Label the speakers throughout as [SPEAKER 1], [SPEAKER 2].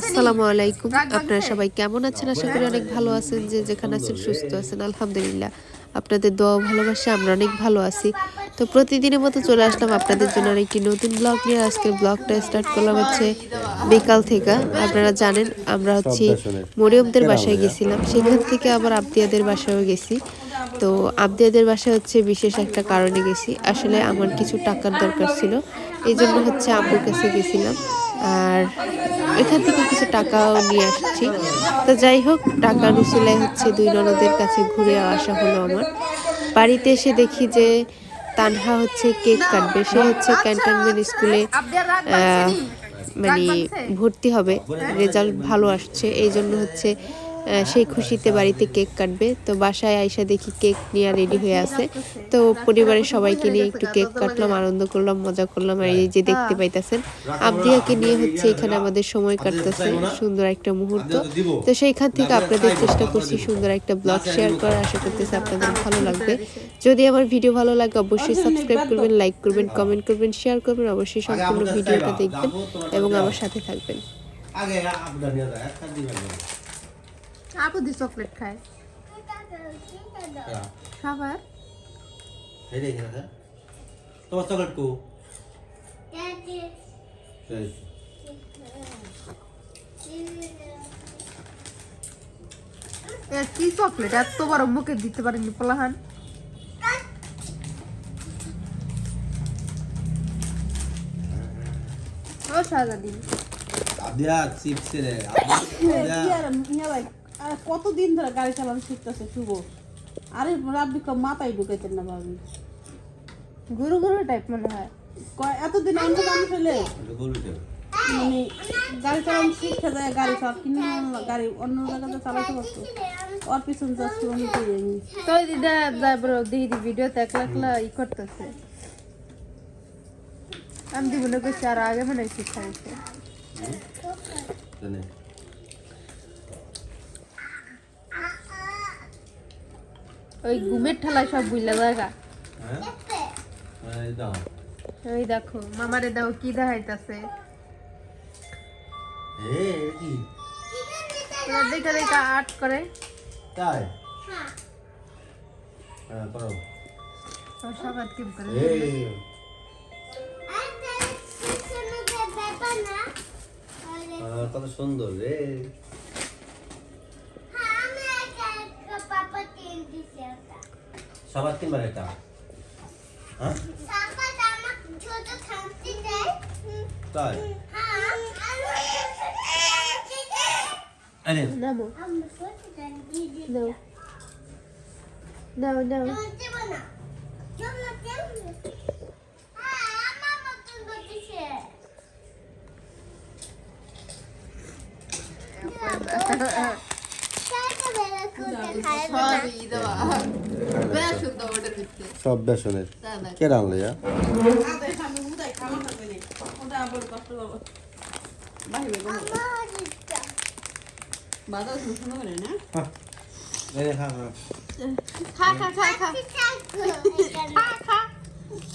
[SPEAKER 1] আসসালামু আলাইকুম। আপনারা সবাই কেমন আছেন? আশা করি অনেক ভালো আছেন যে যেখানে আছেন সুস্থ আছেন আলহামদুলিল্লাহ। আপনাদের দোয়া ভালোবাসা আমরা অনেক ভালো আছি। তো প্রতিদিনের মতো চলে আসলাম আপনাদের জন্য আরেকটি নতুন ব্লগ নিয়ে। আজকের ব্লগটা স্টার্ট করলাম হচ্ছে বিকাল থেকে। আপনারা জানেন আমরা হচ্ছে মরিয়মদের বাসায় গেছিলাম। সেখান থেকে আবার আবদিয়াদের বাসায়ও গেছি। তো আবদিয়াদের বাসায় হচ্ছে বিশেষ একটা কারণে গেছি। আসলে আমার কিছু টাকার দরকার ছিল। এই জন্য হচ্ছে আব্বুর কাছে গেছিলাম। আর এখান থেকে কিছু টাকাও নিয়ে আসছি। তো যাই হোক টাকা নিশিলাই হচ্ছে দুই ননদের কাছে ঘুরে আসা হলো আমার। বাড়িতে এসে দেখি যে তানহা হচ্ছে কেক কাটবে। সে হচ্ছে ক্যান্টনমেন্ট স্কুলে? মানে ভর্তি হবে। রেজাল্ট ভালো আসছে। এই জন্য হচ্ছে সেই খুশিতে বাড়িতে কেক কাটবে। তো বাসায় আইসা দেখি কেক নিয়ে রেডি হয়ে আছে। তো পরিবারের সবাইকে নিয়ে একটু কেক কাটলাম, আনন্দ করলাম, মজা করলাম। আর এই যে দেখতে পাইতেছেন, আবদিয়াকে নিয়ে হচ্ছে এখানে আমাদের সময় কাটতেছে সুন্দর একটা মুহূর্ত। তো সেইখান থেকে আপনাদের চেষ্টা করছি সুন্দর একটা ব্লগ শেয়ার করার। আশা করতেছি আপনাদের ভালো লাগবে। যদি আমার ভিডিও ভালো লাগে, অবশ্যই সাবস্ক্রাইব করবেন, লাইক করবেন, কমেন্ট করবেন, শেয়ার করবেন, অবশ্যই সম্পূর্ণ ভিডিওটা দেখবেন এবং আমার সাথে থাকবেন।
[SPEAKER 2] আগে আপনার নিয়ে যায় একটা দিবেন না
[SPEAKER 3] আপু দি চকলেট খায় খাবার
[SPEAKER 2] এই দেখে না তোমার চকলেট কো সেই
[SPEAKER 3] এ কি চকলেট এত বড় মুখে দিতে পারেনি পোলাহান ও শাহজাদি
[SPEAKER 2] আদিয়া চিপস রে আদিয়া
[SPEAKER 4] কি আর মিয়া ভাই, আর কতদিন ধরে গাড়ি চালানো শিখতেছে শুভ? আরে রাব্বি কম মাথায় ঢুকাইতেন না ভাবি।
[SPEAKER 3] গুরু গুরু টাইপ মনে হয়।
[SPEAKER 4] এতদিন অন্য মানুষ হলে মানে গাড়ি চালানো শিখতে যায় গাড়ি সব কিনে গাড়ি অন্য জায়গাতে চালাতে পারতো। ওর পিছন যাচ্ছিল আমি তো
[SPEAKER 3] দিদা যাই বড় দিদি ভিডিওতে একলা একলা ই করতেছে। আমি দিব না কইছি আর আগে মনে হয়
[SPEAKER 2] জানে।
[SPEAKER 3] ওই ঘুমের ঠেলায় সব বুঝলা জায়গা
[SPEAKER 2] হ্যাঁ?
[SPEAKER 3] ওই দেখো মামারে দাও কি দেখাইতাছে?
[SPEAKER 2] এ কি?
[SPEAKER 3] দেখা দেখা আর্ট করে।
[SPEAKER 2] তাই? হ্যাঁ। করো।
[SPEAKER 3] সব আর্ট করে।
[SPEAKER 2] কত সুন্দর রে সবার তিনবার এটা হ্যাঁ? তাই? আরে
[SPEAKER 3] নামো। নাও। নাও নাও।
[SPEAKER 2] সব বেসনের কে রানলে যা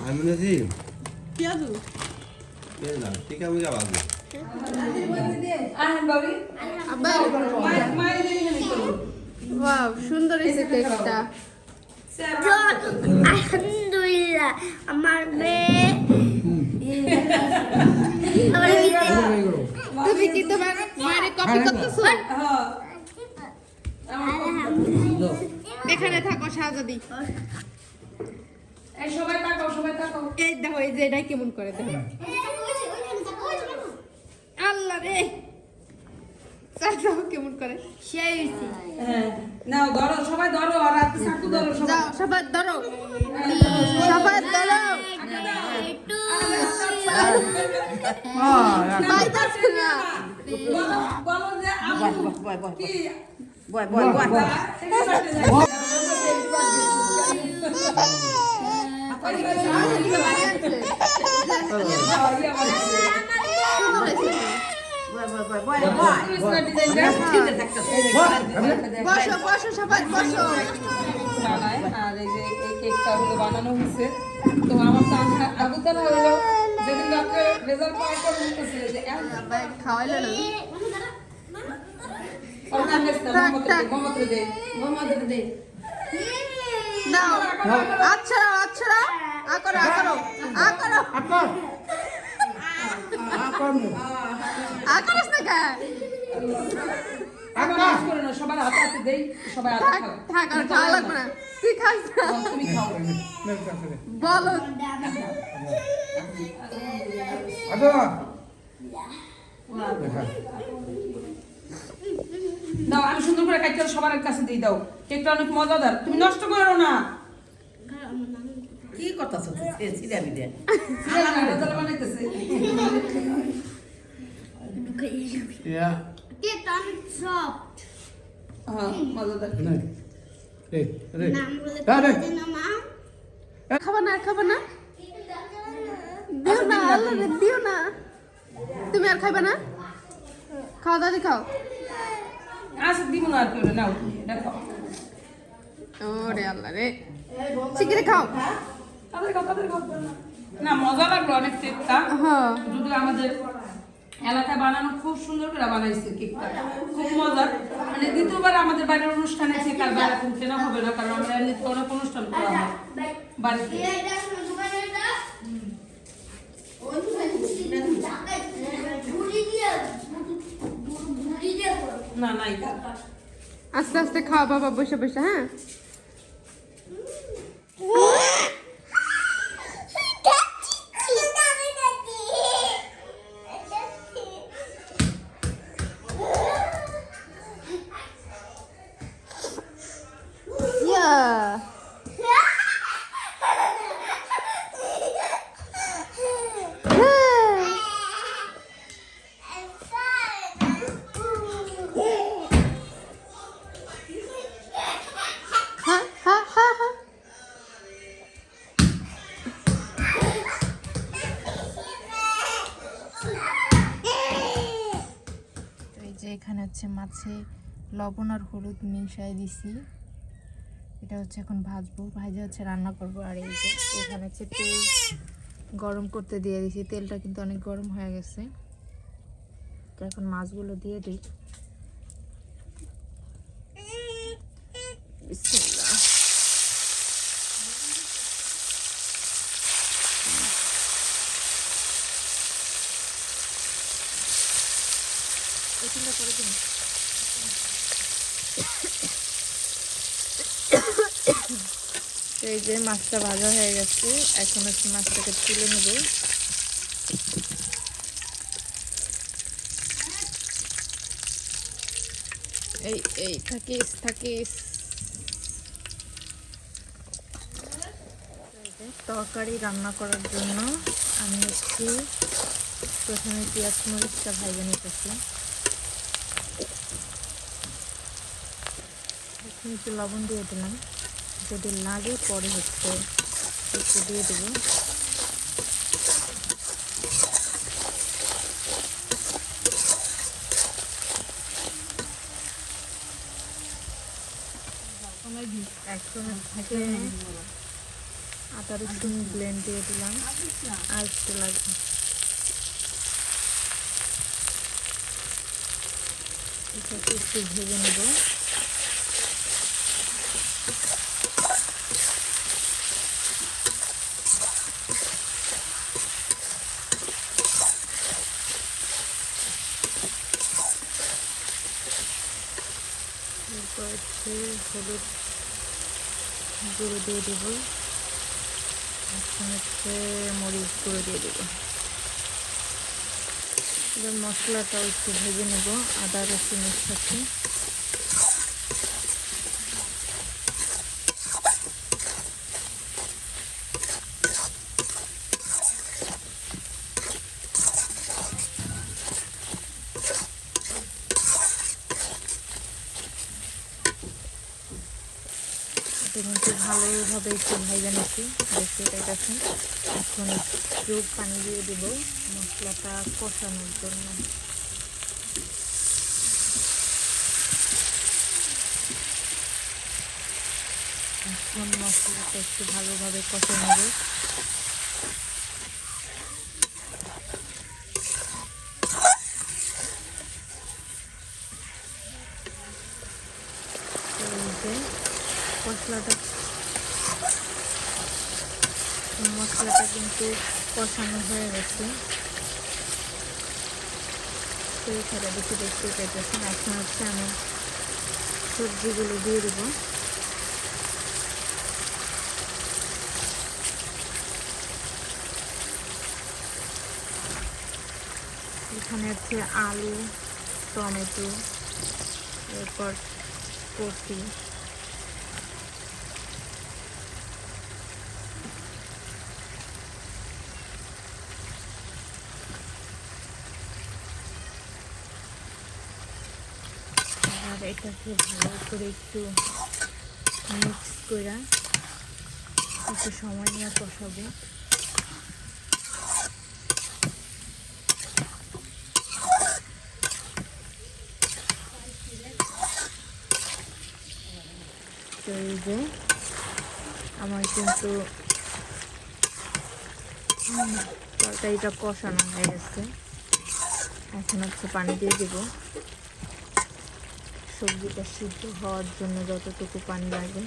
[SPEAKER 2] আমি নাকি ঠিক আমি যা বাজে
[SPEAKER 3] ওয়াও সুন্দর হয়েছে কেকটা
[SPEAKER 5] আলহামদুলিল্লাহ আমার মেয়ে।
[SPEAKER 3] তুমি কি তোমার মায়ের কপি করতেছো? এখানে থাকো শাহজাদি এই দেখো এই যে এটাই কেমন করে দেখো। আল্লাহ রে। চাচাও কেমন করে? সেই হইছে।
[SPEAKER 6] নাও ধরো সবাই ধরো আর হাতে চাকু ধরো সবাই।
[SPEAKER 3] সবাই ধরো। সবাই ধরো। পাইতাছি না বসো বসো সবাই বসো
[SPEAKER 6] আর এই যে এই কেকটা হলো বানানো হয়েছে। তো আমার তো হলো। যেদিন ডক্টর রেজাল্ট পাওয়ার পর যে
[SPEAKER 3] আচ্ছা আচ্ছা। আ করো আ করো। আ করো। না
[SPEAKER 6] হ্যাঁ, আমি সুন্দর করে কাটতে সবার কাছে দিয়ে দাও কেকটা অনেক মজাদার তুমি নষ্ট করো না
[SPEAKER 7] কি কথা
[SPEAKER 5] খাওয়াতে না মা।
[SPEAKER 3] খাবা না খাবা না। দিও না আল্লাহ দিও না। তুমি আর খাইবা না? খাও দাদি খাও।
[SPEAKER 6] আচ্ছা দিব না আর নাও
[SPEAKER 3] ওরে আল্লাহ রে। শিগগিরি খাও।
[SPEAKER 6] না মজা লাগল অনেক কেকটা।
[SPEAKER 3] হ্যাঁ।
[SPEAKER 6] যদি আমাদের এলাকায় বানানো খুব সুন্দর করে বানাইছে কেকটা। খুব মজার মানে দ্বিতীয়বার আমাদের বাড়ির অনুষ্ঠানে কেক আর বাইরে কিনতে না হবে না কারণ আমরা এমনিতে অনেক অনুষ্ঠান করা হয় বাড়িতে।
[SPEAKER 3] আস্তে আস্তে খাওয়া বাবা বসে বসে হ্যাঁ?
[SPEAKER 8] যে এখানে হচ্ছে মাছে লবণ আর হলুদ মিশাই দিছি। এটা হচ্ছে এখন ভাজবো। ভাজে হচ্ছে রান্না করব। আর এই যে এখানে হচ্ছে তেল গরম করতে দিয়ে দিছি। তেলটা কিন্তু অনেক গরম হয়ে গেছে। তো এখন মাছগুলো দিয়ে দিই। করে দিন। এই যে মাছটা ভাজা হয়ে গেছে, এখন হচ্ছে মাছটাকে তুলে নেব। এই এই থাকিস থাকিস তরকারি রান্না করার জন্য আমি হচ্ছে প্রথমে পেঁয়াজ মরিচটা ভাজে নিতেছি। এখন একটু লবণ দিয়ে দিলাম। যদি লাগে পরে হচ্ছে একটু দিয়ে দেবো। আদা রসুন ব্লেন্ড দিয়ে দিলাম। আর একটু লাগবে একটু ভেজে নেব এরপর হচ্ছে হলুদ গুঁড়ো দিয়ে দেবো। এখন হচ্ছে মরিচ গুঁড়ো দিয়ে দেবো। এবার মশলাটাও একটু ভেজে নেব, আদা রসুনের সাথে কিন্তু ভালোভাবে একটু ভাইজা নিচ্ছি, দেখতে পাইতেছেন। এখন একটু পানি দিয়ে দেব মশলাটা কষানোর জন্য। এখন মশলাটা একটু ভালোভাবে কষে নেব মশলাটা। মশলাটা কিন্তু কষানো হয়ে গেছে। তো বেশি দেখতে পেতেছেন এখন হচ্ছে আমি সবজিগুলো দিয়ে দেবো। এখানে হচ্ছে আলু, টমেটো, এরপর কপি আর এটাকে ভালো করে একটু মিক্স করে একটু সময় নিয়ে কষাবো। তো যে আমার কিন্তু তরকারিটা কষানো হয়ে গেছে। এখন হচ্ছে পানি দিয়ে দেব। সবজিটা সিদ্ধ হওয়ার জন্য যতটুকু পানি লাগে।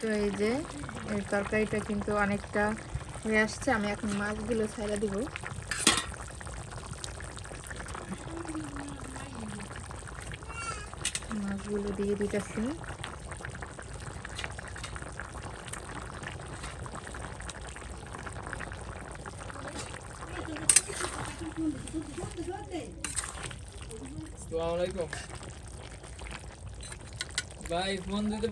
[SPEAKER 8] তো এই যে এই তরকারিটা কিন্তু অনেকটা হয়ে আসছে, আমি এখন মাছগুলো ছাইড়া দিব। মাছগুলো দিয়ে দিতেছি।
[SPEAKER 9] ভাই, ফোন দিতে